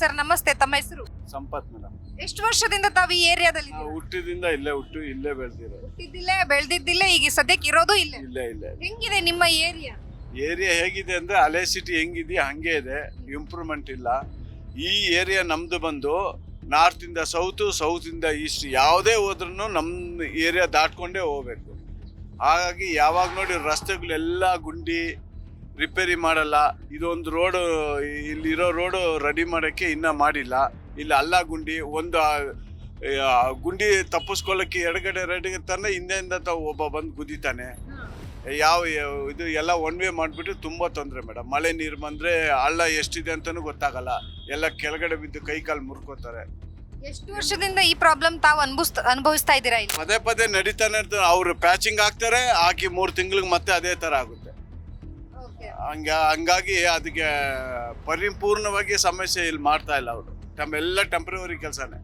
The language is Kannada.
ಸರ್ ನಮಸ್ತೆ ತಮ್ಮ ಹೆಸರು? ಸಂಪತ್ ಮೇಡಮ್. ಎಷ್ಟು ವರ್ಷದಿಂದ ತಾವು ಈ ಏರಿಯಾದಲ್ಲಿ ನಾವು ಹುಟ್ಟಿದಿಂದ ಇಲ್ಲೇ ಹುಟ್ಟು ಇಲ್ಲೇ ಬೆಳೆದಿರೋದು. ಹುಟ್ಟಿದ್ದಿಲ್ಲೇ ಬೆಳೆದಿದ್ದಿಲ್ಲ ಈಗ ಸದ್ಯಕ್ಕೆ ಇರೋದು ಇಲ್ಲ? ಇಲ್ಲೇ ಇಲ್ಲ. ಹೆಂಗಿದೆ ನಿಮ್ಮ ಏರಿಯಾ? ಏರಿಯಾ ಹೇಗಿದೆ ಅಂದ್ರೆ ಹಳೆ ಸಿಟಿ ಹೆಂಗಿದೆಯಾ ಹಂಗೆ ಇದೆ ಇಂಪ್ರೂವ್ಮೆಂಟ್ ಇಲ್ಲ. ಈ ಏರಿಯಾ ನಮ್ದು ಬಂದು ನಾರ್ತ್ ಇಂದ ಸೌತ್ ಸೌತ್ ಇಂದ ಈಸ್ಟ್ ಯಾವುದೇ ಹೋದ್ರೂ ನಮ್ಮ ಏರಿಯಾ ದಾಟ್ಕೊಂಡೇ ಹೋಗ್ಬೇಕು. ಹಾಗಾಗಿ ಯಾವಾಗ ನೋಡಿ ರಸ್ತೆಗಳೆಲ್ಲ ಗುಂಡಿ ರಿಪೇರಿ ಮಾಡಲ್ಲ. ಇದೊಂದು ರೋಡು ಇಲ್ಲಿರೋ ರೋಡು ರೆಡಿ ಮಾಡೋಕ್ಕೆ ಇನ್ನೂ ಮಾಡಿಲ್ಲ. ಇಲ್ಲಿ ಅಲ್ಲ ಗುಂಡಿ ಒಂದು ಗುಂಡಿ ತಪ್ಪಿಸ್ಕೊಳ್ಳೋಕ್ಕೆ ಎಡಗಡೆ ರೆಡಿಗೆ ತಾನೆ ಹಿಂದೆಯಿಂದ ತಾವು ಒಬ್ಬ ಬಂದು ಕುದಿತಾನೆ ಯಾವ ಯಾವ- ಇದು ಎಲ್ಲ ಒನ್ ವೇ ಮಾಡಿಬಿಟ್ಟು ತುಂಬ ತೊಂದರೆ ಮೇಡಮ್ ಮಳೆ ನೀರು ಬಂದರೆ ಹಳ್ಳ ಎಷ್ಟಿದೆ ಅಂತಲೂ ಗೊತ್ತಾಗಲ್ಲ. ಎಲ್ಲ ಕೆಳಗಡೆ ಬಿದ್ದು ಕೈ ಕಾಲು ಮುರ್ಕೋತಾರೆ. ಎಷ್ಟು ವರ್ಷದಿಂದ ಈ ಪ್ರಾಬ್ಲಮ್ ತಾವು ಅನುಭವಿಸ್ತಾ ಅನುಭವಿಸ್ತಾ ಇದ್ದೀರಾ ಇಲ್ಲಿ? ಪದೇ ಪದೇ ನಡೀತಾನೆ ಇರ್ತಾರೆ ಅವರು ಪ್ಯಾಚಿಂಗ್ ಹಾಕ್ತಾರೆ ಹಾಕಿ ಮೂರು ತಿಂಗಳಿಗೆ ಮತ್ತೆ ಅದೇ ಥರ ಆಗುತ್ತೆ. ಹಂಗ ಹಂಗಾಗಿ ಅದಕ್ಕೆ ಪರಿಪೂರ್ಣವಾಗಿ ಸಮಸ್ಯೆ ಇಲ್ಲಿ ಮಾಡ್ತಾ ಇಲ್ಲ ಅವರು. ತಮ್ಮೆಲ್ಲ ಟೆಂಪ್ರವರಿ ಕೆಲಸನೇ.